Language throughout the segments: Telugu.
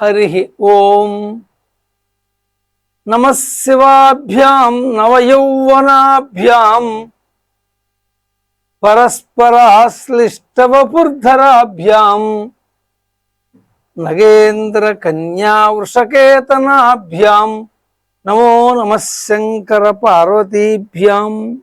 హరి ఓం. నమశివాభ్యాం నవయౌవనాభ్యాం పరస్పరాశ్లిష్టవపుర్ధరాభ్యాం. నగేంద్రకన్యావృషకేతనాభ్యాం. నమో నమ శంకర పార్వతీభ్యాం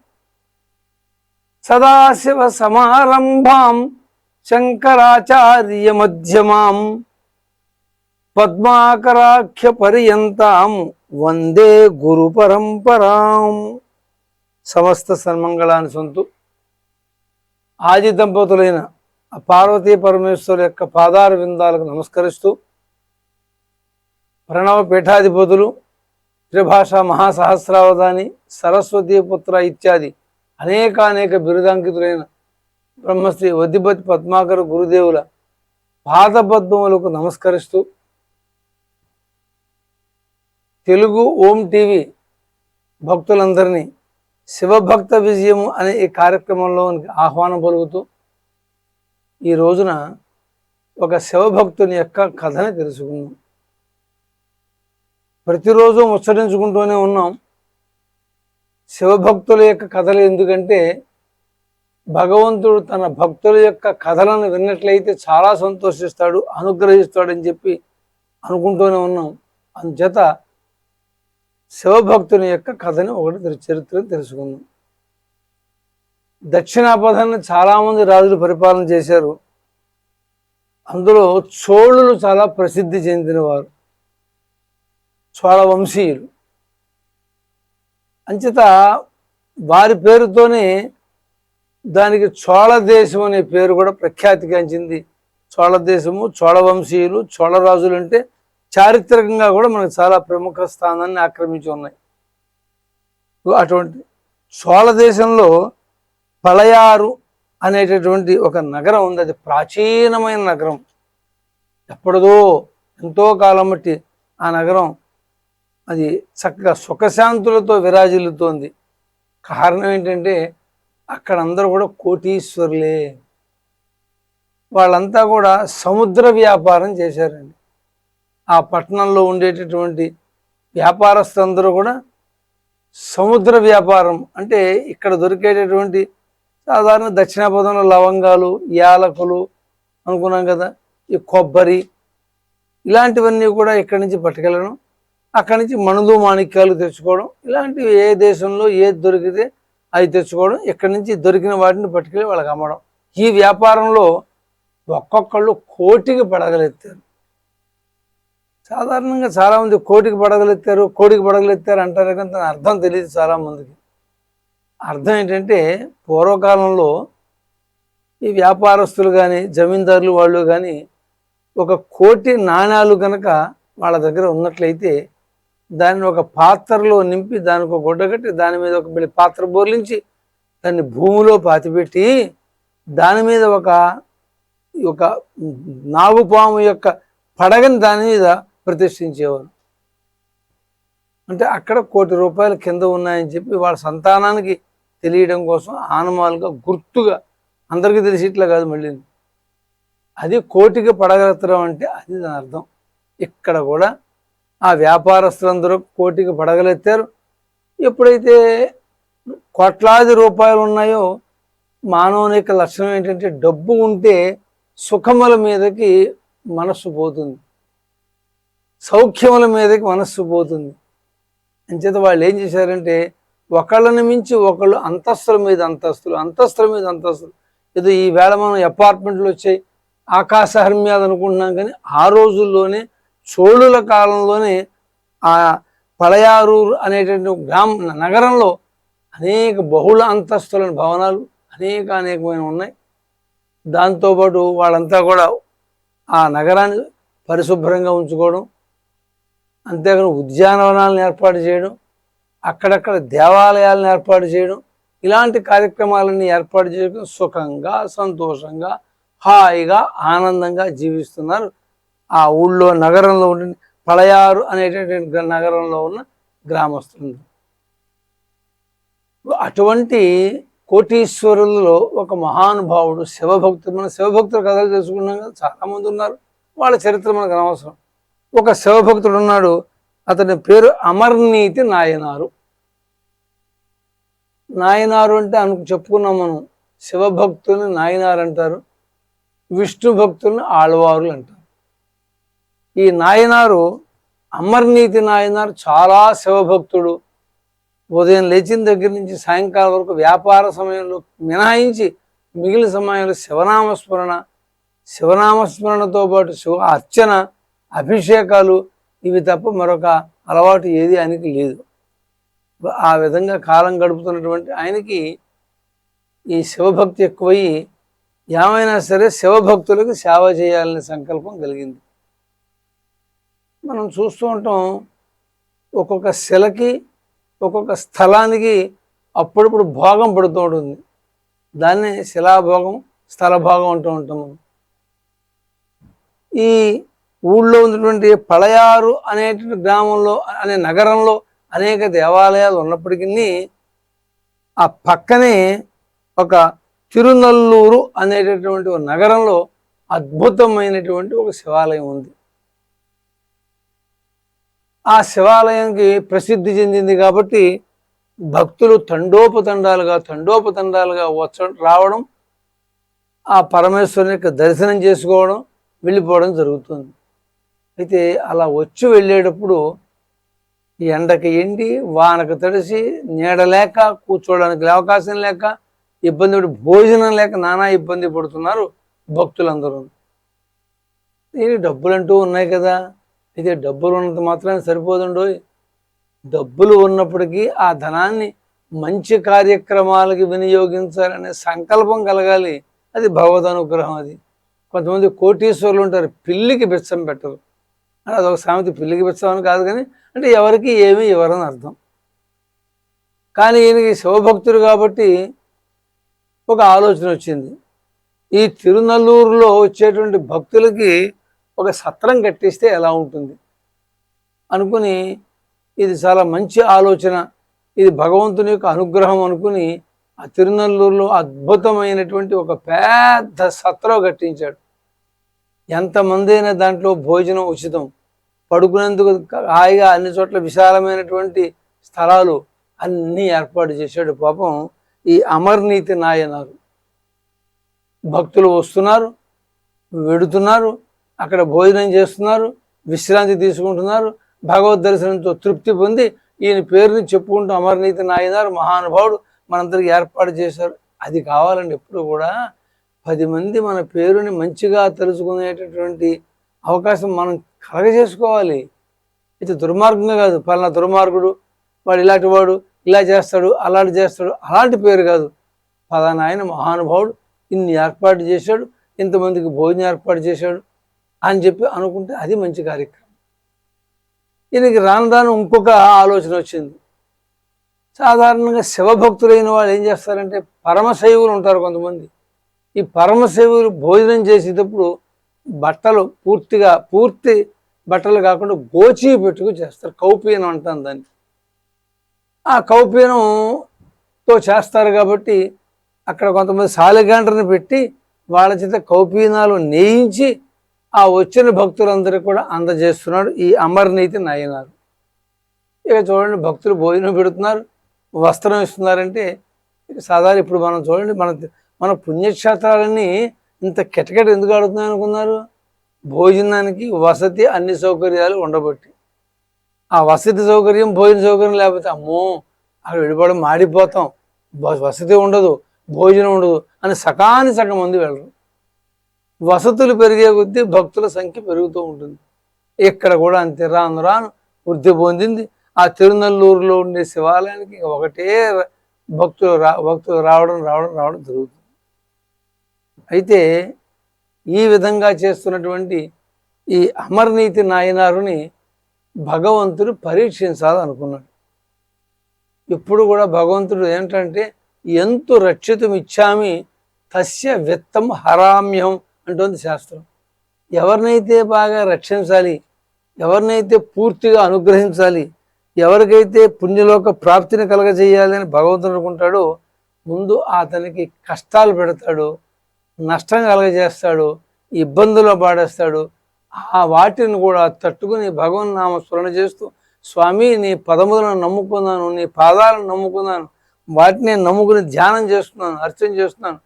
పద్మాకరాఖ్య పర్యంతం వందే గురు పరంపరాం. సమస్త సన్మంగళాన్ని సొంతు. ఆది దంపతులైన పార్వతీ పరమేశ్వరు యొక్క పాదార విందాలకు నమస్కరిస్తూ ప్రణవ పీఠాధిపతులు త్రిభాష మహాసహస్రావధాని సరస్వతీ పుత్ర ఇత్యాది అనేకానేక బిరుదాంకితులైన బ్రహ్మశ్రీ వద్దిపతి పద్మాకర గురుదేవుల పాదపద్మములకు నమస్కరిస్తూ తెలుగు ఓం టీవీ భక్తులందరినీ శివభక్త విజయము అనే ఈ కార్యక్రమంలో ఆహ్వానం పలుకుతూ ఈ రోజున ఒక శివభక్తుని యొక్క కథని తెలుసుకుందాం. ప్రతిరోజు ముచ్చరించుకుంటూనే ఉన్నాం. శివభక్తుల యొక్క కథలు ఎందుకంటే భగవంతుడు తన భక్తుల యొక్క కథలను విన్నట్లయితే చాలా సంతోషిస్తాడు అనుగ్రహిస్తాడని చెప్పి అనుకుంటూనే ఉన్నాం. అందుచేత శివభక్తుని యొక్క కథని ఒకటి చరిత్రను తెలుసుకుందాం. దక్షిణాపథాన్ని చాలామంది రాజులు పరిపాలన చేశారు. అందులో చోళులు చాలా ప్రసిద్ధి చెందినవారు. చోళ వంశీయులు. అంచేత వారి పేరుతోనే దానికి చోళదేశం అనే పేరు కూడా ప్రఖ్యాతిగాంచింది. చోళదేశము చోళవంశీయులు చోళ వంశీయులు చోళ రాజులు అంటే చారిత్రకంగా కూడా మనకు చాలా ప్రముఖ స్థానాన్ని ఆక్రమించి ఉన్నాయి. అటువంటి చోళ దేశంలో పళయారు అనేటటువంటి ఒక నగరం ఉంది. అది ప్రాచీనమైన నగరం. ఎప్పటిదో ఎంతో కాలం బట్టి ఆ నగరం అది చక్కగా సుఖశాంతులతో విరాజిల్లుతోంది. కారణం ఏంటంటే అక్కడ అందరూ కూడా కోటీశ్వరులే. వాళ్ళంతా కూడా సముద్ర వ్యాపారం చేశారండి. ఆ పట్టణంలో ఉండేటటువంటి వ్యాపారస్తులందరూ కూడా సముద్ర వ్యాపారం అంటే ఇక్కడ దొరికేటటువంటి సాధారణ దక్షిణాపదంలో లవంగాలు యాలకులు అనుకున్నాం కదా ఈ కొబ్బరి ఇలాంటివన్నీ కూడా ఇక్కడి నుంచి పట్టుకెళ్ళడం అక్కడి నుంచి మణులు మాణిక్యాలు తెచ్చుకోవడం ఇలాంటివి ఏ దేశంలో ఏది దొరికితే అవి తెచ్చుకోవడం ఇక్కడి నుంచి దొరికిన వాటిని పట్టుకెళ్ళి వాళ్ళకి అమ్మడం. ఈ వ్యాపారంలో ఒక్కొక్కళ్ళు కోటికి పడగలెత్తారు. సాధారణంగా చాలామంది కోటికి పడగలెత్తారు కోటికి పడగలెత్తారు అంటారు కానీ దాని అర్థం తెలియదు చాలామందికి. అర్థం ఏంటంటే పూర్వకాలంలో ఈ వ్యాపారస్తులు కానీ జమీందారులు వాళ్ళు కానీ ఒక కోటి నాణ్యాలు కనుక వాళ్ళ దగ్గర ఉన్నట్లయితే దాన్ని ఒక పాత్రలో నింపి దానికి ఒక గుడ్డ కట్టి దాని మీద ఒక మళ్ళీ పాత్ర బోర్లించి దాన్ని భూమిలో పాతిపెట్టి దాని మీద ఒక ఒక నాగుపాము యొక్క పడగని దాని మీద ప్రతిష్ఠించేవారు. అంటే అక్కడ కోటి రూపాయలు కింద ఉన్నాయని చెప్పి వాళ్ళ సంతానానికి తెలియడం కోసం ఆనమాలుగా గుర్తుగా అందరికీ తెలిసి ఇట్లా కాదు మళ్ళీ. అది కోటికి పడగలెత్తడం అంటే అది దాని అర్థం. ఇక్కడ కూడా ఆ వ్యాపారస్తులందరూ కోటికి పడగలెత్తారు. ఎప్పుడైతే కోట్లాది రూపాయలు ఉన్నాయో మానవుని యొక్క లక్షణం ఏంటంటే డబ్బు ఉంటే సుఖముల మీదకి మనస్సు పోతుంది. సౌఖ్యముల మీదకి మనస్సు పోతుంది. అంచేత వాళ్ళు ఏం చేశారంటే ఒకళ్ళని మించి ఒకళ్ళు అంతస్తుల మీద అంతస్తులు అంతస్తుల మీద అంతస్తులు. ఏదో ఈ వేళ మనం అపార్ట్మెంట్లు వచ్చాయి ఆకాశహర్మ్యాలు అనుకుంటున్నాం కానీ ఆ రోజుల్లోనే చోళుల కాలంలోనే ఆ పళయారూరు అనేటువంటి గ్రామ నగరంలో అనేక బహుళ అంతస్తుల భవనాలు అనేక అనేకమైన ఉన్నాయి. దాంతోపాటు వాళ్ళంతా కూడా ఆ నగరాన్ని పరిశుభ్రంగా ఉంచుకోవడం అంతేకాని ఉద్యానవనాలను ఏర్పాటు చేయడం అక్కడక్కడ దేవాలయాలను ఏర్పాటు చేయడం ఇలాంటి కార్యక్రమాలన్నీ ఏర్పాటు చేయడం సుఖంగా సంతోషంగా హాయిగా ఆనందంగా జీవిస్తున్నారు. ఆ ఊళ్ళో నగరంలో ఉండి పళయారు అనేటటువంటి నగరంలో ఉన్న గ్రామస్తులు అటువంటి కోటీశ్వరులలో ఒక మహానుభావుడు శివభక్తుడు. మన శివభక్తుల కథలు తెలుసుకున్నాం కదా చాలామంది ఉన్నారు. వాళ్ళ చరిత్ర మనకు అనవసరం. ఒక శివభక్తుడు ఉన్నాడు. అతని పేరు అమర్నీతి నాయనారు. నాయనారు అంటే అనుకు చెప్పుకున్నాం మనం. శివభక్తుల్ని నాయనారు అంటారు. విష్ణు భక్తుల్ని ఆళ్వారులు అంటారు. ఈ నాయనారు అమర్నీతి నాయనారు చాలా శివభక్తుడు. ఉదయం లేచిన దగ్గర నుంచి సాయంకాలం వరకు వ్యాపార సమయంలో మినహాయించి మిగిలిన సమయంలో శివనామస్మరణ శివనామస్మరణతో పాటు శివ అర్చన అభిషేకాలు ఇవి తప్ప మరొక అలవాటు ఏది ఆయనకి లేదు. ఆ విధంగా కాలం గడుపుతున్నటువంటి ఆయనకి ఈ శివభక్తి ఎక్కువయ్యి ఏమైనా సరే శివభక్తులకు సేవ చేయాలనే సంకల్పం కలిగింది. మనం చూస్తూ ఉంటాం ఒక్కొక్క శిలకి ఒక్కొక్క స్థలానికి అప్పుడప్పుడు భోగం పడుతూ ఉంటుంది. దాన్ని శిలాభోగం స్థలభోగం అంటూ ఉంటాం ఈ ఊళ్ళో ఉన్నటువంటి పళయారు అనేటువంటి గ్రామంలో అనే నగరంలో అనేక దేవాలయాలు ఉన్నప్పటికీ ఆ పక్కనే ఒక తిరునల్లూరు అనేటటువంటి ఒక నగరంలో అద్భుతమైనటువంటి ఒక శివాలయం ఉంది. ఆ శివాలయానికి ప్రసిద్ధి చెందింది కాబట్టి భక్తులు తండోపతండాలుగా తండోపతండాలుగా వచ్చ రావడం ఆ పరమేశ్వరుని యొక్క దర్శనం చేసుకోవడం వెళ్ళిపోవడం జరుగుతుంది. అయితే అలా వచ్చి వెళ్ళేటప్పుడు ఎండకి ఎండి వానకు తడిసి నీడ లేక కూర్చోవడానికి అవకాశం లేక ఇబ్బంది పడి భోజనం లేక నానా ఇబ్బంది పడుతున్నారు భక్తులందరూ. దీని డబ్బులు అంటూ ఉన్నాయి కదా. అయితే డబ్బులు ఉన్నంత మాత్రాన్ని సరిపోతుండో డబ్బులు ఉన్నప్పటికీ ఆ ధనాన్ని మంచి కార్యక్రమాలకి వినియోగించాలనే సంకల్పం కలగాలి. అది భగవద్ అనుగ్రహం అది. కొంతమంది కోటీశ్వరులు ఉంటారు పిల్లికి బిచ్చం పెట్టరు. అదొక సామెత పిల్లికి బిచ్చం కాదు కానీ అంటే ఎవరికి ఏమీ ఇవ్వరని అర్థం. కానీ ఈయనకి శివభక్తుడు కాబట్టి ఒక ఆలోచన వచ్చింది. ఈ తిరునల్లూరులో వచ్చేటువంటి భక్తులకి ఒక సత్రం కట్టిస్తే ఎలా ఉంటుంది? అనుకుని ఇది చాలా మంచి ఆలోచన. ఇది భగవంతుని యొక్క అనుగ్రహం అనుకుని ఆ తిరునల్లూరులో అద్భుతమైనటువంటి ఒక పెద్ద సత్రం కట్టించాడు. ఎంతమంది అయినా దాంట్లో భోజనం ఉచితం. పడుకునేందుకు హాయిగా అన్ని చోట్ల విశాలమైనటువంటి స్థలాలు అన్నీ ఏర్పాటు చేశాడు పాపం ఈ అమర్నీతి నాయనారు. భక్తులు వస్తున్నారు వెడుతున్నారు అక్కడ భోజనం చేస్తున్నారు విశ్రాంతి తీసుకుంటున్నారు భగవద్ దర్శనంతో తృప్తి పొంది ఈయన పేరుని చెప్పుకుంటూ అమర్నీతి నాయనారు మహానుభావుడు మనందరికి ఏర్పాటు చేశారు. అది కావాలండి ఎప్పుడు కూడా పది మంది మన పేరుని మంచిగా తెలుసుకునేటటువంటి అవకాశం మనం కలగజేసుకోవాలి. ఇది దుర్మార్గంగా కాదు. పలానా దుర్మార్గుడు వాడు ఇలాంటి వాడు ఇలా చేస్తాడు అలాంటి చేస్తాడు అలాంటి పేరు కాదు. పలానా ఆయన మహానుభావుడు ఇన్ని ఏర్పాటు చేశాడు ఇంతమందికి భోజనం ఏర్పాటు చేశాడు అని చెప్పి అనుకుంటే అది మంచి కార్యక్రమం. ఈయనకి రాను రాను ఇంకొక ఆలోచన వచ్చింది. సాధారణంగా శివభక్తులైన వాళ్ళు ఏం చేస్తారంటే పరమశైవులు ఉంటారు కొంతమంది. ఈ పరమశివులు భోజనం చేసేటప్పుడు బట్టలు పూర్తిగా పూర్తి బట్టలు కాకుండా గోచి పెట్టుకు చేస్తారు. కౌపీనం అంటాం దాన్ని. ఆ కౌపీనంతో చేస్తారు కాబట్టి అక్కడ కొంతమంది సాలిగాండ్రని పెట్టి వాళ్ళ చేత కౌపీనాలు నేయించి ఆ వచ్చిన భక్తులందరికీ కూడా అందజేస్తున్నాడు ఈ అమర్నీతి నయనారు ఇక చూడండి భక్తులు భోజనం పెడుతున్నారు వస్త్రం ఇస్తున్నారంటే ఇక సాధారణ ఇప్పుడు మనం చూడండి మన మన పుణ్యక్షేత్రాలన్నీ ఇంత కిటకెట ఎందుకు ఆడుతున్నాయి అనుకున్నారు? భోజనానికి వసతి అన్ని సౌకర్యాలు ఉండబట్టి. ఆ వసతి సౌకర్యం భోజన సౌకర్యం లేకపోతే అమ్మో అక్కడ విడిపోవడం మాడిపోతాం. బ- వసతి ఉండదు భోజనం ఉండదు అని సకాని సగం మంది వెళ్ళరు. వసతులు పెరిగే కొద్దీ భక్తుల సంఖ్య పెరుగుతూ ఉంటుంది. ఇక్కడ కూడా అంతే రాను రాను వృద్ధి పొందింది. ఆ తిరునల్లూరులో ఉండే శివాలయానికి ఒకటే భక్తులు రా భక్తులు రావడం రావడం రావడం జరుగుతుంది. అయితే ఈ విధంగా చేస్తున్నటువంటి ఈ అమర్నీతి నాయనారుని భగవంతుడు పరీక్షించాలనుకున్నాడు. ఇప్పుడు కూడా భగవంతుడు ఏంటంటే ఎంతు రక్షితం ఇచ్చామి తస్య విత్తం హరామ్యం అంటుంది శాస్త్రం. ఎవరినైతే బాగా రక్షించాలి ఎవరినైతే పూర్తిగా అనుగ్రహించాలి ఎవరికైతే పుణ్యలోక ప్రాప్తిని కలగజేయాలి అని భగవంతుడు అనుకుంటాడో ముందు అతనికి కష్టాలు పెడతాడు నష్టం కలగజేస్తాడు ఇబ్బందుల్లో పాడేస్తాడు ఆ వాటిని కూడా తట్టుకుని భగవన్ నామ స్మరణ చేస్తూ స్వామి నీ పదములను నమ్ముకున్నాను నీ పాదాలను నమ్ముకున్నాను వాటిని నమ్ముకుని ధ్యానం చేస్తున్నాను అర్చన చేస్తున్నాను.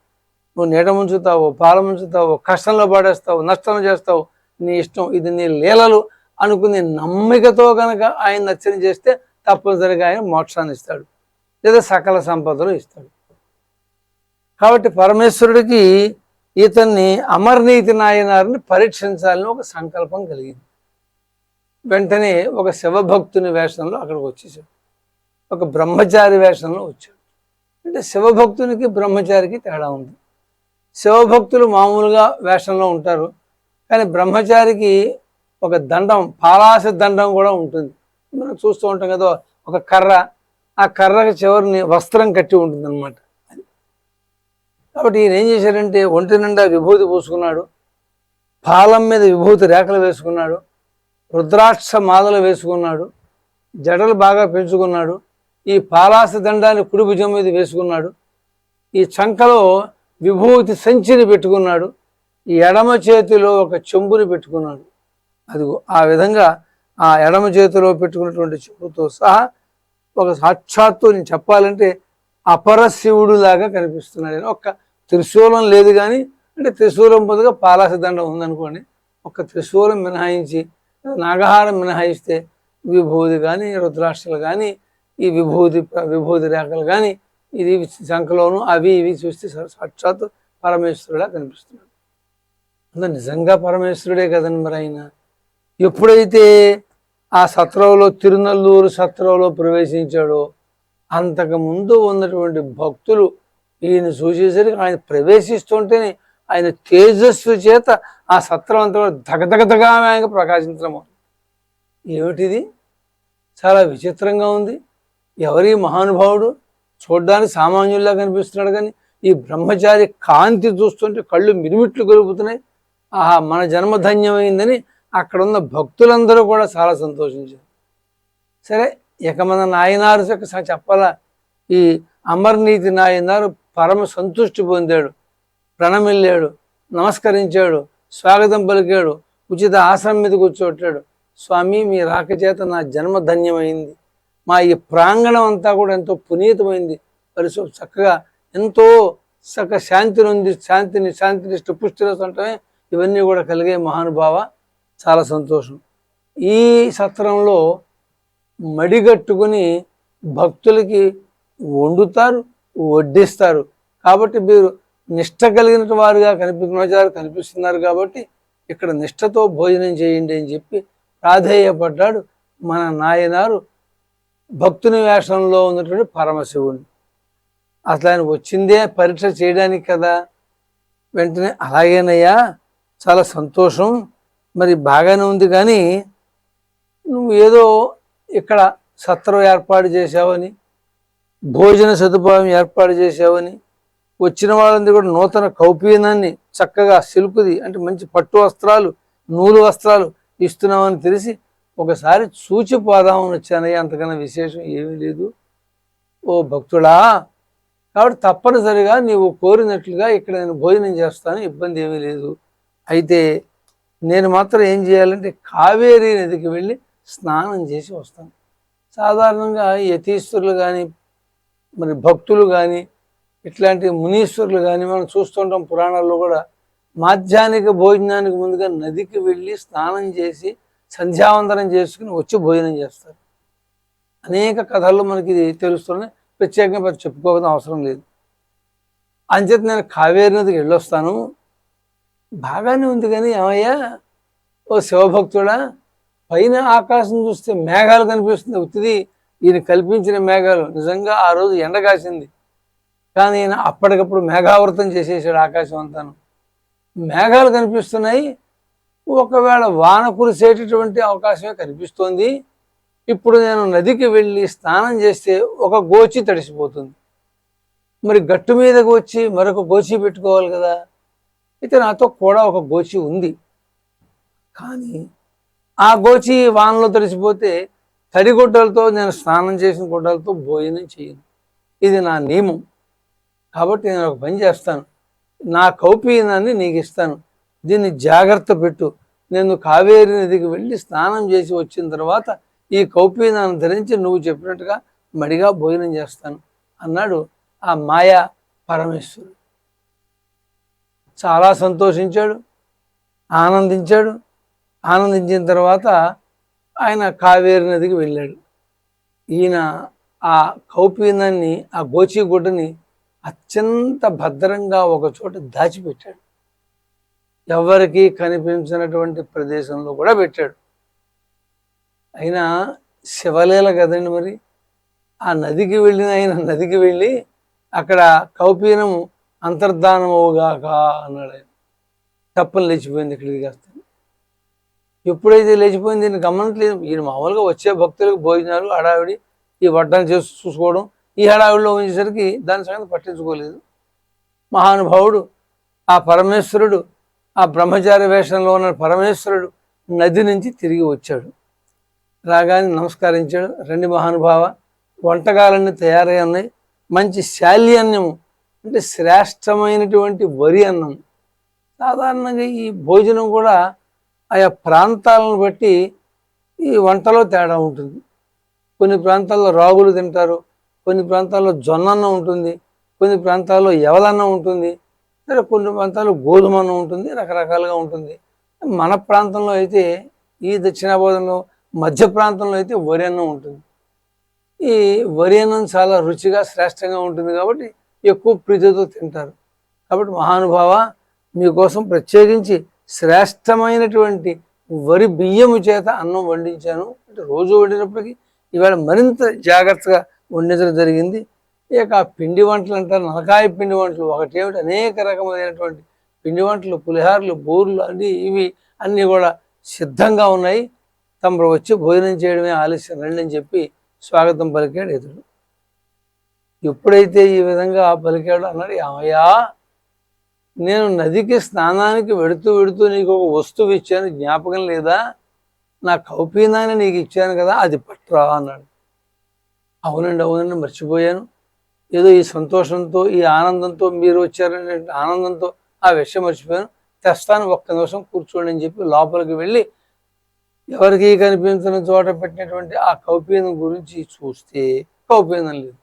నువ్వు నీట ముంచుతావు పాల ముంచుతావు కష్టంలో పాడేస్తావు నష్టం చేస్తావు నీ ఇష్టం ఇది నీ లీలలు అనుకుని నమ్మికతో కనుక ఆయన నచ్చని చేస్తే తప్పనిసరిగా ఆయన మోక్షాన్ని ఇస్తాడు లేదా సకల సంపదలు ఇస్తాడు. కాబట్టి పరమేశ్వరుడికి ఇతన్ని అమర్నీతి నాయనారిని పరీక్షించాలని ఒక సంకల్పం కలిగింది. వెంటనే ఒక శివభక్తుని వేషంలో అక్కడికి వచ్చేసాడు. ఒక బ్రహ్మచారి వేషంలో వచ్చాడు. అంటే శివభక్తునికి బ్రహ్మచారికి తేడా ఉంది. శివభక్తులు మామూలుగా వేషంలో ఉంటారు. కానీ బ్రహ్మచారికి ఒక దండం పాలాస దండం కూడా ఉంటుంది. మనం చూస్తూ ఉంటాం కదా ఒక కర్ర. ఆ కర్రకి చివరిని వస్త్రం కట్టి ఉంటుంది అనమాట కాబట్టి ఈయన ఏం చేశాడంటే ఒంటి నిండా విభూతి పూసుకున్నాడు పాలం మీద విభూతి రేఖలు వేసుకున్నాడు రుద్రాక్ష మాలలు వేసుకున్నాడు జడలు బాగా పెంచుకున్నాడు ఈ పాలాస దండాన్ని కుడి భుజం మీద వేసుకున్నాడు ఈ చంకలో విభూతి సంచిని పెట్టుకున్నాడు ఈ ఎడమ చేతిలో ఒక చెంబుని పెట్టుకున్నాడు. అదిగో ఆ విధంగా ఆ ఎడమ చేతిలో పెట్టుకున్నటువంటి చెంబుతో సహా ఒక సాక్షాత్తు నేను చెప్పాలంటే అపర శివుడు లాగా కనిపిస్తున్నాడు. ఒక్క త్రిశూలం లేదు కానీ అంటే త్రిశూలం పొద్దుగా పాలాసదండం ఉందనుకోండి ఒక త్రిశూలం మినహాయించి నాగహారం మినహాయిస్తే విభూతి కానీ రుద్రాక్షలు కానీ ఈ విభూతి విభూతి రేఖలు కానీ ఇది శంఖలోను అవి ఇవి చూస్తే సాక్షాత్ పరమేశ్వరుడా కనిపిస్తున్నాడు. అందులో నిజంగా పరమేశ్వరుడే కదండి మరి ఆయన. ఎప్పుడైతే ఆ సత్రంలో తిరునల్లూరు సత్రంలో ప్రవేశించాడో అంతకుముందు ఉన్నటువంటి భక్తులు ఈయన చూసేసరికి ఆయన ప్రవేశిస్తుంటేనే ఆయన తేజస్సు చేత ఆ సత్రం అంతా ఆయన ప్రకాశించడము ప్రకాశించడం ఏమిటిది? చాలా విచిత్రంగా ఉంది. ఎవరి మహానుభావుడు చూడ్డానికి సామాన్యుల్లా కనిపిస్తున్నాడు కానీ ఈ బ్రహ్మచారి కాంతి చూస్తుంటే కళ్ళు మిరుమిట్లు గలుపుతున్నాయి ఆహా మన జన్మ ధన్యమైందని అక్కడ ఉన్న భక్తులందరూ కూడా చాలా సంతోషించారు. సరే ఇక మన నాయనారు చెప్పాలా? ఈ అమర్నీతి నాయనారు పరమ సంతృష్టి పొందాడు. ప్రణమిల్లాడు నమస్కరించాడు స్వాగతం పలికాడు ఉచిత ఆశ్రమం మీద కూర్చోట్టాడు స్వామి మీ రాకచేత నా జన్మ ధన్యమైంది. మా ఈ ప్రాంగణం అంతా కూడా ఎంతో పునీతమైంది. పరిశు చక్కగా ఎంతో చక్క శాంతిని ఉంది శాంతిని శాంతిని పుష్టిరస్ అంటే ఇవన్నీ కూడా కలిగే మహానుభావ. చాలా సంతోషం. ఈ సత్రంలో మడిగట్టుకుని భక్తులకి వండుతారు. వడ్డిస్తారు. కాబట్టి మీరు నిష్ట కలిగిన వారుగా కనిపించారు కనిపిస్తున్నారు కాబట్టి ఇక్కడ నిష్టతో భోజనం చేయండి అని చెప్పి ప్రాధేయపడ్డాడు మన నాయనారు భక్తుని వేషంలో ఉన్నటువంటి పరమశివుడు అసలు ఆయన వచ్చిందే పరీక్ష చేయడానికి కదా? వెంటనే అలాగేనయ్యా చాలా సంతోషం. మరి బాగానే ఉంది కానీ నువ్వు ఏదో ఇక్కడ సత్రం ఏర్పాటు చేసావని భోజన సదుపాయం ఏర్పాటు చేసావని వచ్చిన వాళ్ళందరూ కూడా నూతన కౌపీనాన్ని చక్కగా సిల్కుది అంటే మంచి పట్టు వస్త్రాలు నూలు వస్త్రాలు ఇస్తున్నామని తెలిసి ఒకసారి చూచిపోదామని వచ్చానయ్య. అంతకన్నా విశేషం ఏమీ లేదు. ఓ భక్తుడా కాబట్టి తప్పనిసరిగా నీవు కోరినట్లుగా ఇక్కడ నేను భోజనం చేస్తాను ఇబ్బంది ఏమీ లేదు. అయితే నేను మాత్రం ఏం చేయాలంటే కావేరీ నదికి వెళ్ళి స్నానం చేసి వస్తాను. సాధారణంగా యతీశ్వరులు కానీ మరి భక్తులు కానీ ఇట్లాంటి మునీశ్వరులు కానీ మనం చూస్తుంటాం పురాణాల్లో కూడా. మాధ్యానిక భోజనానికి ముందుగా నదికి వెళ్ళి స్నానం చేసి సంధ్యావందనం చేసుకుని వచ్చి భోజనం చేస్తారు. అనేక కథల్లో మనకి ఇది తెలుస్తున్నాయి. ప్రత్యేకంగా చెప్పుకోవడం అవసరం లేదు. అంచేత నేను కావేరి నదికి వెళ్ళొస్తాను. బాగానే ఉంది కానీ ఏమయ్యా? ఓ శివభక్తుడా పైన ఆకాశం చూస్తే మేఘాలు కనిపిస్తుంది ఉత్తిది ఈయన కల్పించిన మేఘాలు. నిజంగా ఆ రోజు ఎండ కాసింది. కానీ ఈయన అప్పటికప్పుడు మేఘావృతం చేసేసాడు ఆకాశం అంతాను మేఘాలు కనిపిస్తున్నాయి. ఒకవేళ వాన కురిసేటటువంటి అవకాశమే కనిపిస్తోంది. ఇప్పుడు నేను నదికి వెళ్ళి స్నానం చేస్తే ఒక గోచి తడిసిపోతుంది. మరి గట్టు మీదకి వచ్చి మరొక గోచి పెట్టుకోవాలి కదా. అయితే నాతో కూడా ఒక గోచి ఉంది. కానీ ఆ గోచి వానలో తడిసిపోతే తడిగుడ్డలతో నేను స్నానం చేసిన గుడ్డలతో భోజనం చేయను. ఇది నా నియమం. కాబట్టి నేను ఒక పని చేస్తాను. నా కౌపీనాన్ని నీకు ఇస్తాను. దీన్ని జాగ్రత్త పెట్టు. నేను కావేరి నదికి వెళ్ళి స్నానం చేసి వచ్చిన తర్వాత ఈ కౌపీనాన్ని ధరించి నువ్వు చెప్పినట్టుగా మడిగా భోజనం చేస్తాను అన్నాడు ఆ మాయా పరమేశ్వరుడు. చాలా సంతోషించాడు. ఆనందించాడు. ఆనందించిన తర్వాత ఆయన కావేరి నదికి వెళ్ళాడు. ఈయన ఆ కౌపీనాన్ని ఆ గోచిగుడ్డని అత్యంత భద్రంగా ఒక చోట దాచిపెట్టాడు. ఎవరికి కనిపించినటువంటి ప్రదేశంలో కూడా పెట్టాడు. అయినా శివలీల కదండి మరి? ఆ నదికి వెళ్ళిన ఆయన నదికి వెళ్ళి అక్కడ కౌపీనము అంతర్ధానమవుగాక అన్నాడు ఆయన. తప్పని లేచిపోయింది ఇక్కడికి కాస్త ఎప్పుడైతే లేచిపోయింది దీన్ని గమనించలేదు ఈయన మామూలుగా వచ్చే భక్తులకు భోజనాలు హడావిడి ఈ వడ్డాన్ని చేసి చూసుకోవడం ఈ హడావిడిలో ఉండేసరికి దాని సంగతి పట్టించుకోలేదు. మహానుభావుడు ఆ పరమేశ్వరుడు ఆ బ్రహ్మచారి వేషంలో ఉన్న పరమేశ్వరుడు నది నుంచి తిరిగి వచ్చాడు. రాగానే నమస్కరించాడు. రెండు మహానుభావ వంటకాలన్నీ తయారై ఉన్నాయి. మంచి శాలి అన్నము అంటే శ్రేష్టమైనటువంటి వరి అన్నం. సాధారణంగా ఈ భోజనం కూడా ఆయా ప్రాంతాలను బట్టి ఈ వంటలో తేడా ఉంటుంది. కొన్ని ప్రాంతాల్లో రాగులు తింటారు కొన్ని ప్రాంతాల్లో జొన్నన్నం ఉంటుంది కొన్ని ప్రాంతాల్లో ఎవలన్నం ఉంటుంది సరే కొన్ని ప్రాంతాల్లో గోధుమన్నం ఉంటుంది రకరకాలుగా ఉంటుంది. మన ప్రాంతంలో అయితే ఈ దక్షిణాభాగంలో మధ్య ప్రాంతంలో అయితే వరి అన్నం ఉంటుంది. ఈ వరి అన్నం చాలా రుచిగా శ్రేష్టంగా ఉంటుంది కాబట్టి ఎక్కువ ప్రీతితో తింటారు. కాబట్టి మహానుభావ మీకోసం ప్రత్యేకించి శ్రేష్టమైనటువంటి వరి బియ్యము చేత అన్నం వండించాను. అంటే రోజు వండినప్పటికీ ఇవాళ మరింత జాగ్రత్తగా వండించడం జరిగింది. ఇక ఆ పిండి వంటలు అంటారు నలకాయ పిండి వంటలు ఒకటేమిటి? అనేక రకమైనటువంటి పిండి వంటలు పులిహారులు బూర్లు అన్నీ ఇవి అన్నీ కూడా సిద్ధంగా ఉన్నాయి. తమరు వచ్చి భోజనం చేయడమే ఆలస్యం రండి అని చెప్పి స్వాగతం పలికాడు ఎదురు ఎప్పుడైతే ఈ విధంగా పలికాడు అన్నాడు ఏమయ్యా నేను నదికి స్నానానికి వెడుతూ వెడుతూ నీకు ఒక వస్తువు ఇచ్చాను జ్ఞాపకం లేదా? నా కౌపీనాన్ని నీకు ఇచ్చాను కదా అది పట్రా అన్నాడు. అవునండి అవునండి మర్చిపోయాను. ఏదో ఈ సంతోషంతో ఈ ఆనందంతో మీరు వచ్చారనే ఆనందంతో ఆ విషయం మర్చిపోయాను. తెస్తాను ఒక్క నిమిషం కూర్చోండి అని చెప్పి లోపలికి వెళ్ళి ఎవరికి కనిపించని చోట పెట్టినటువంటి ఆ కౌపీనం గురించి చూస్తే కౌపీనం లేదు.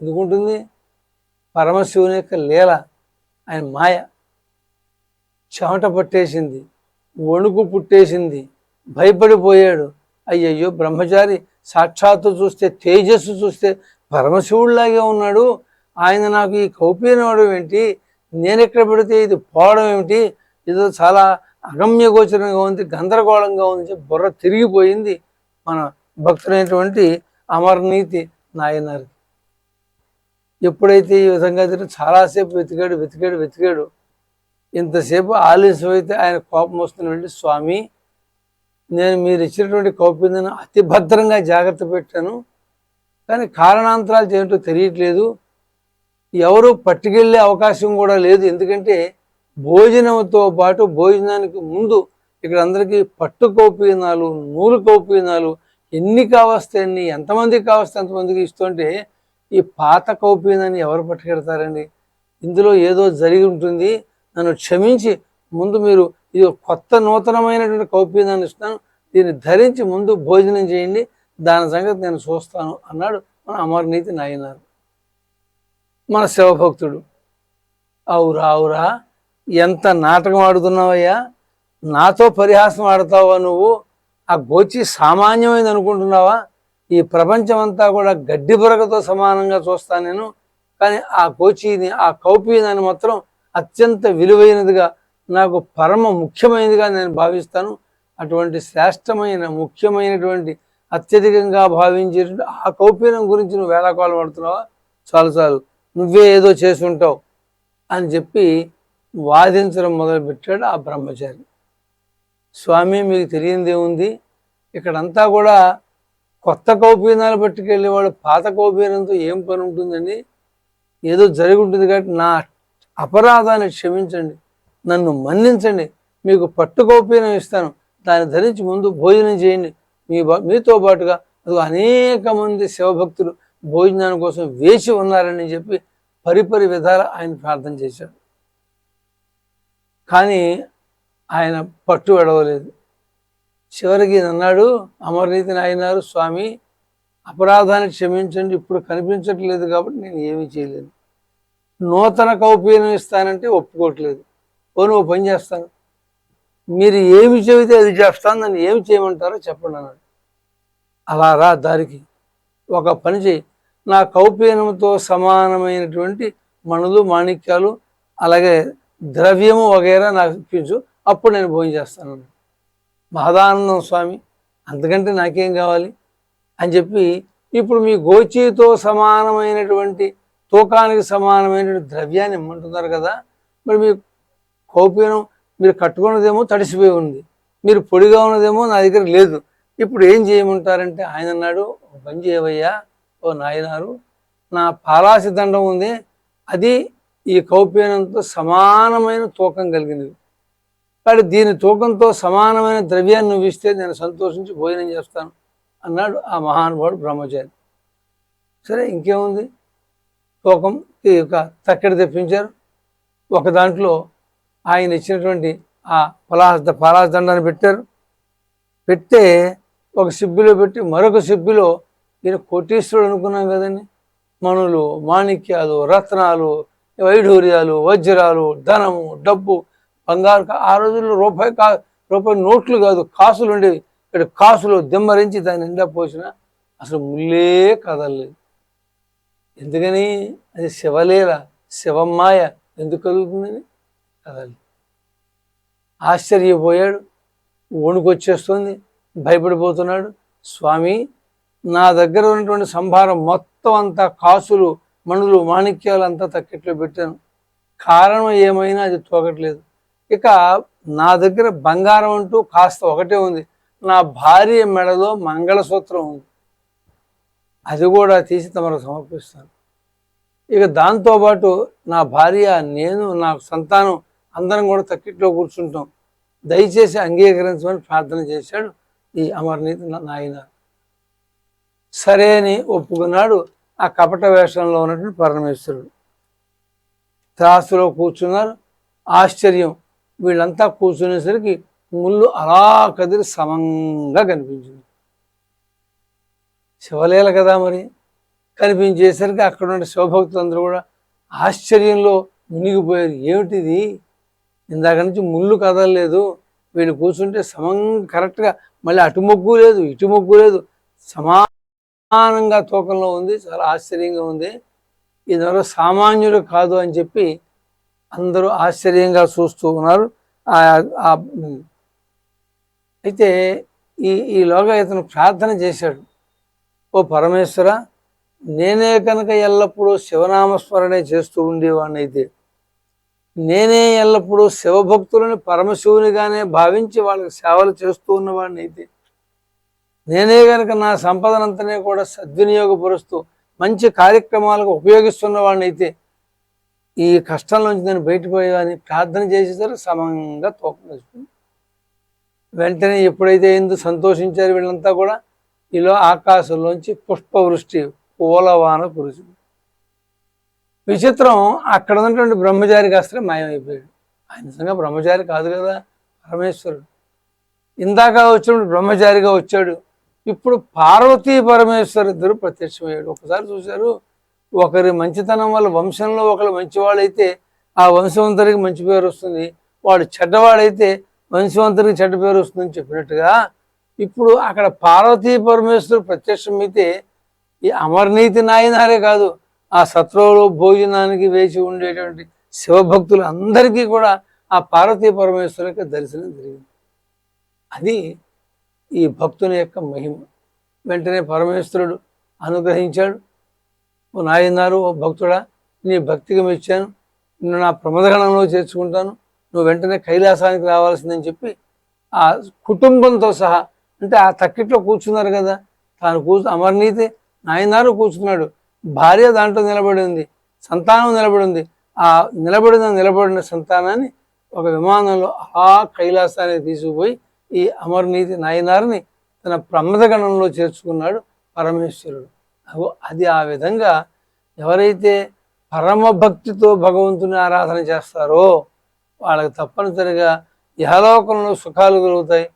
ఎందుకుంటుంది? పరమశివుని యొక్క లీల ఆయన మాయ. చెమట పట్టేసింది వణుకు పుట్టేసింది భయపడిపోయాడు. అయ్యయ్యో బ్రహ్మచారి సాక్షాత్తు చూస్తే తేజస్సు చూస్తే పరమశివుడిలాగే ఉన్నాడు. ఆయన నాకు ఈ కౌపీనవడం ఏంటి? నేను ఎక్కడ పెడితే ఇది పోవడం ఏమిటి? ఏదో చాలా అగమ్యగోచరంగా ఉంది గందరగోళంగా ఉంది బుర్ర తిరిగిపోయింది మన భక్తులైనటువంటి అమరనీతి నాయనారికి. ఎప్పుడైతే ఈ విధంగా తిరిగి చాలాసేపు వెతికాడు వెతికాడు వెతికాడు ఇంతసేపు ఆలస్యం అయితే ఆయన కోపం వస్తున్న వెళ్ళి స్వామి నేను మీరు ఇచ్చినటువంటి కోపిందని అతి భద్రంగా జాగ్రత్త పెట్టాను. కానీ కారణాంతరాలు ఏంటో తెలియట్లేదు. ఎవరు పట్టుకెళ్ళే అవకాశం కూడా లేదు. ఎందుకంటే భోజనంతో పాటు భోజనానికి ముందు ఇక్కడ అందరికీ పట్టు కౌపీనాలు నూలు కౌపీనాలు ఎన్ని కావస్తాయని ఎంతమందికి కావస్తే అంతమందికి ఇస్తుంటే ఈ పాత కౌపీనాన్ని ఎవరు పట్టుకెడతారండి? ఇందులో ఏదో జరిగి ఉంటుంది. నన్ను క్షమించి ముందు మీరు ఇది కొత్త నూతనమైనటువంటి కౌపీనాన్ని ఇస్తాను దీన్ని ధరించి ముందు భోజనం చేయండి. దాని సంగతి నేను చూస్తాను అన్నాడు మన అమరనీతి నాయనారు. మన శివభక్తుడు. అవురా అవురా ఎంత నాటకం ఆడుతున్నావయ్యా? నాతో పరిహాసం ఆడతావా నువ్వు? ఆ గోచి సామాన్యమైంది అనుకుంటున్నావా? ఈ ప్రపంచం అంతా కూడా గడ్డి బురకతో సమానంగా చూస్తాను నేను. కానీ ఆ కోచీని ఆ కౌపీనాన్ని మాత్రం అత్యంత విలువైనదిగా నాకు పరమ ముఖ్యమైనదిగా నేను భావిస్తాను. అటువంటి శ్రేష్టమైన ముఖ్యమైనటువంటి అత్యధికంగా భావించే ఆ కౌపీనం గురించి నువ్వు వేళాకోళం పడుతున్నావా? చాలు చాలు. నువ్వే ఏదో చేసుంటావు అని చెప్పి వాదించడం మొదలుపెట్టాడు ఆ బ్రహ్మచారి. స్వామి మీకు తెలియంది ఏముంది ఇక్కడంతా కూడా కొత్త కౌపీనాలు పట్టుకెళ్ళేవాడు పాత కౌపీనంతో ఏం పని ఉంటుందండి? ఏదో జరిగి ఉంటుంది కాబట్టి నా అపరాధాన్ని క్షమించండి. నన్ను మన్నించండి. మీకు పట్టు కౌపీనం ఇస్తాను. దాన్ని ధరించి ముందు భోజనం చేయండి. మీ మీతో పాటుగా అది అనేక మంది శివభక్తులు భోజనాని కోసం వేచి ఉన్నారని చెప్పి పరిపరి విధాల ఆయన ప్రార్థన చేశాడు. కానీ ఆయన పట్టు ఎడవలేదు చివరికి అన్నాడు అమరనీతి నాయనారు స్వామి అపరాధాన్ని క్షమించండి ఇప్పుడు కనిపించట్లేదు కాబట్టి నేను ఏమీ చేయలేను. నూతన కౌపీనం ఇస్తానంటే ఒప్పుకోవట్లేదు. పోను ఓ పని చేస్తాను. మీరు ఏమి చెబితే అది చేస్తాను నన్ను ఏమి చేయమంటారో చెప్పండి అన్నాడు. అలా రా దారికి. ఒక పని చేయి. నా కౌపీనంతో సమానమైనటువంటి మణులు మాణిక్యాలు అలాగే ద్రవ్యము వగేరా నాకు ఇప్పించు. అప్పుడు నేను భోజనం చేస్తాను మహదానందం స్వామి అంతకంటే నాకేం కావాలి? అని చెప్పి ఇప్పుడు మీ గోచీతో సమానమైనటువంటి తూకానికి సమానమైనటువంటి ద్రవ్యాన్ని ఇమ్మంటున్నారు కదా మరి మీ కౌపీనం మీరు కట్టుకున్నదేమో తడిసిపోయి ఉంది. మీరు పొడిగా ఉన్నదేమో నా దగ్గర లేదు. ఇప్పుడు ఏం చేయమంటారంటే ఆయన అన్నాడు పని చేయవయ్యా ఓ నాయనారు నా పాలాసి దండం ఉంది. అది ఈ కౌపీనంతో సమానమైన తూకం కలిగినది. వాడు దీని తూకంతో సమానమైన ద్రవ్యాన్ని నువ్వు ఇస్తే నేను సంతోషించి భోజనం చేస్తాను అన్నాడు ఆ మహానుభావుడు బ్రహ్మచారి. సరే ఇంకేముంది? తూకం ఈ యొక్క తక్కెడ తెప్పించారు. ఒక దాంట్లో ఆయన ఇచ్చినటువంటి ఆ పలాస పలాస దండాన్ని పెట్టారు. పెడితే ఒక సిబ్బిలో పెట్టి మరొక సిబ్బిలో ఈయన కోటీశ్వరుడు అనుకున్నాం కదండి. మణులు మాణిక్యాలు రత్నాలు వైఢూర్యాలు వజ్రాలు ధనము డబ్బు బంగారు ఆ రోజుల్లో రూపాయి కా రూపాయి నోట్లు కాదు కాసులు ఉండేవి. ఇక్కడ కాసులు దిమ్మరించి దాని నిండా పోసిన అసలు ముల్లే కదలలేదు ఎందుకని? అది శివలీల శివమ్మాయ ఎందుకు కలుగుతుందని కదలి ఆశ్చర్యపోయాడు వణుకొచ్చేస్తుంది భయపడిపోతున్నాడు. స్వామి నా దగ్గర ఉన్నటువంటి సంభారం మొత్తం అంతా కాసులు మణులు మాణిక్యాలు అంతా తక్కెట్లో పెట్టాను. కారణం ఏమైనా అది తోగట్లేదు ఇక నా దగ్గర బంగారం అంటూ కాస్త ఒకటే ఉంది. నా భార్య మెడలో మంగళసూత్రం ఉంది. అది కూడా తీసి తమకు సమర్పిస్తాను. ఇక దాంతోపాటు నా భార్య నేను నా సంతానం అందరం కూడా తక్కిట్లో కూర్చుంటాం. దయచేసి అంగీకరించమని ప్రార్థన చేశాడు ఈ అమర్నీతి నాయన. సరే అని ఒప్పుకున్నాడు. ఆ కపట వేషంలో ఉన్నటువంటి పరమేశ్వరుడు. త్రాసులో కూర్చున్నారు. ఆశ్చర్యం. వీళ్ళంతా కూర్చునేసరికి ముళ్ళు అలా కదిరి సమంగా కనిపించింది. శివలీల కదా మరి? కనిపించేసరికి అక్కడ ఉన్న శివభక్తులందరూ కూడా ఆశ్చర్యంలో మునిగిపోయారు. ఏమిటిది? ఇందాక నుంచి ముళ్ళు కదలలేదు. వీళ్ళు కూర్చుంటే సమం కరెక్ట్గా మళ్ళీ అటు మొగ్గు లేదు ఇటు మొగ్గు లేదు. సమానంగా తూకంలో ఉంది చాలా ఆశ్చర్యంగా ఉంది. ఇది సామాన్యుడు కాదు అని చెప్పి అందరూ ఆశ్చర్యంగా చూస్తూ ఉన్నారు. అయితే ఈ ఈలోగా ఇతను ప్రార్థన చేశాడు. ఓ పరమేశ్వర నేనే కనుక ఎల్లప్పుడూ శివనామస్మరణే చేస్తూ ఉండేవాడిని అయితే నేనే ఎల్లప్పుడూ శివభక్తులని పరమశివునిగానే భావించి వాళ్ళకి సేవలు చేస్తూ ఉన్నవాడిని అయితే నేనే కనుక నా సంపదనంతనే కూడా సద్వినియోగపరుస్తూ మంచి కార్యక్రమాలకు ఉపయోగిస్తున్నవాడిని అయితే ఈ కష్టం నుంచి నేను బయటపోయేవాని ప్రార్థన చేసేసరికి సమంగా తోకం వేసుకుంది వెంటనే ఎప్పుడైతే అయిందో సంతోషించారు వీళ్ళంతా కూడా ఇలా ఆకాశంలోంచి పుష్పవృష్టి పూలవాన కురిసింది విచిత్రం అక్కడ ఉన్నటువంటి బ్రహ్మచారి కాస్త మాయమైపోయాడు. ఆయన నిజంగా బ్రహ్మచారి కాదు కదా పరమేశ్వరుడు. ఇందాక వచ్చినప్పుడు బ్రహ్మచారిగా వచ్చాడు. ఇప్పుడు పార్వతీ పరమేశ్వరు ఇద్దరు ప్రత్యక్షమయ్యాడు. ఒకసారి చూశారు ఒకరి మంచితనం వల్ల వంశంలో ఒకరు మంచివాడైతే ఆ వంశవంతరికి మంచి పేరు వస్తుంది. వాడు చెడ్డవాడైతే వంశవంతరికి చెడ్డ పేరు వస్తుందని చెప్పినట్టుగా ఇప్పుడు అక్కడ పార్వతీ పరమేశ్వరు ప్రత్యక్షమైతే ఈ అమర్నీతి నాయనారే కాదు ఆ సత్రంలో భోజనానికి వేచి ఉండేటువంటి శివభక్తులు అందరికీ కూడా ఆ పార్వతీ పరమేశ్వరు యొక్క దర్శనం జరిగింది. అది ఈ భక్తుని యొక్క మహిమ. వెంటనే పరమేశ్వరుడు అనుగ్రహించాడు. ఓ నాయనారు ఓ భక్తుడా నీ భక్తికి మెచ్చాను నిన్ను నా ప్రమదగణంలో చేర్చుకుంటాను. నువ్వు వెంటనే కైలాసానికి రావాల్సిందని చెప్పి ఆ కుటుంబంతో సహా అంటే ఆ తక్కిట్లో కూర్చున్నారు కదా తాను కూర్చు అమర్నీతి నాయనారు కూర్చున్నాడు. భార్య దాంట్లో నిలబడి ఉంది సంతానం నిలబడి ఉంది. ఆ నిలబడిన నిలబడిన సంతానాన్ని ఒక విమానంలో ఆ కైలాసానికి తీసుకుపోయి ఈ అమర్నీతి నాయనారిని తన ప్రమదగణంలో చేర్చుకున్నాడు పరమేశ్వరుడు. అది ఆ విధంగా ఎవరైతే పరమభక్తితో భగవంతుని ఆరాధన చేస్తారో వాళ్ళకి తప్పనిసరిగా ఇహలోకంలో సుఖాలు కలుగుతాయి.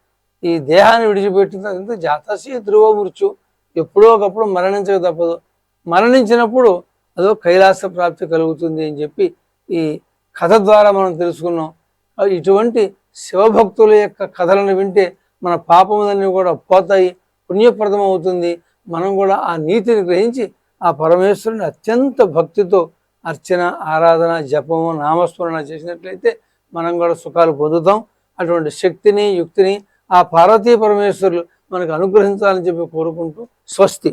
ఈ దేహాన్ని విడిచిపెట్టిన తర్వాత జాతసి ధ్రువ మృత్యు ఎప్పుడో ఒకప్పుడు మరణించక తప్పదు. మరణించినప్పుడు అదో కైలాస ప్రాప్తి కలుగుతుంది అని చెప్పి ఈ కథ ద్వారా మనం తెలుసుకున్నాం. ఇటువంటి శివభక్తుల యొక్క కథలను వింటే మన పాపములన్నీ కూడా పోతాయి పుణ్యప్రదం అవుతుంది మనం కూడా ఆ నీతిని గ్రహించి ఆ పరమేశ్వరుని అత్యంత భక్తితో అర్చన ఆరాధన జపము నామస్మరణ చేసినట్లయితే మనం కూడా సుఖాలు పొందుతాం. అటువంటి శక్తిని యుక్తిని ఆ పార్వతీ పరమేశ్వరులు మనకు అనుగ్రహించాలని చెప్పి కోరుకుంటూ స్వస్తి.